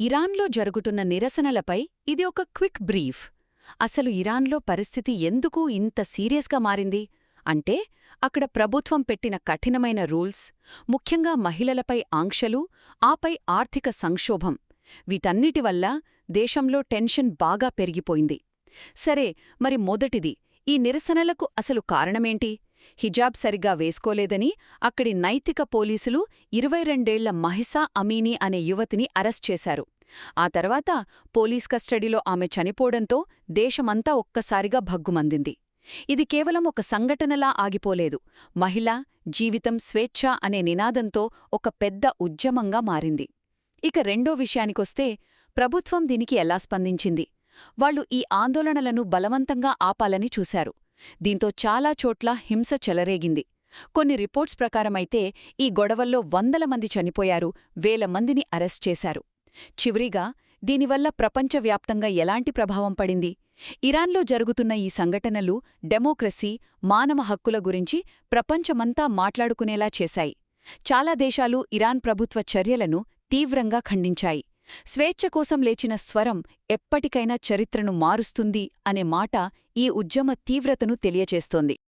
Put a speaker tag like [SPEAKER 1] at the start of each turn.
[SPEAKER 1] ఇరాన్లో జరుగుతున్న నిరసనలపై ఇది ఒక క్విక్ బ్రీఫ్. అసలు ఇరాన్లో పరిస్థితి ఎందుకు ఇంత సీరియస్గా మారింది? అంటే అక్కడ ప్రభుత్వం పెట్టిన కఠినమైన రూల్స్ ముఖ్యంగా మహిళలపై ఆంక్షలు ఆపై ఆర్థిక సంక్షోభం. వీటన్నిటి వల్ల దేశంలో టెన్షన్ బాగా పెరిగిపోయింది. సరే మరి మొదటిది ఈ నిరసనలకు అసలు కారణమేంటి? హిజాబ్ సరిగ్గా వేసుకోలేదని అక్కడి నైతిక పోలీసులు ఇరవై రెండేళ్ళ మహిసా అమీనీ అనే యువతిని అరెస్ట్ చేశారు. ఆ తర్వాత పోలీస్ కస్టడీలో ఆమె చనిపోవడంతో దేశమంతా ఒక్కసారిగా భగ్గుమందింది. ఇది కేవలం ఒక సంఘటనలా ఆగిపోలేదు. మహిళ జీవితం స్వేచ్ఛ అనే నినాదంతో ఒక పెద్ద ఉద్యమంగా మారింది. ఇక రెండో విషయానికొస్తే ప్రభుత్వం దీనికి ఎలా స్పందించింది? వాళ్ళు ఈ ఆందోళనలను బలవంతంగా ఆపాలని చూశారు. దీంతో చాలా చోట్ల హింస చెలరేగింది. కొన్ని రిపోర్ట్స్ ప్రకారమైతే ఈ గొడవల్లో వందల మంది చనిపోయారు వేల మందిని అరెస్ట్ చేశారు. చివరిగా దీనివల్ల ప్రపంచవ్యాప్తంగా ఎలాంటి ప్రభావం పడింది? ఇరాన్లో జరుగుతున్న ఈ సంఘటనలు డెమోక్రసీ మానవ హక్కుల గురించి ప్రపంచమంతా మాట్లాడుకునేలా చేశాయి. చాలా దేశాలు ఇరాన్ ప్రభుత్వ చర్యలను తీవ్రంగా ఖండించాయి. స్వేచ్ఛ కోసం లేచిన స్వరం ఎప్పటికైనా చరిత్రను మారుస్తుంది అనే మాట ఈ ఉద్యమ తీవ్రతను తెలియచేస్తోంది.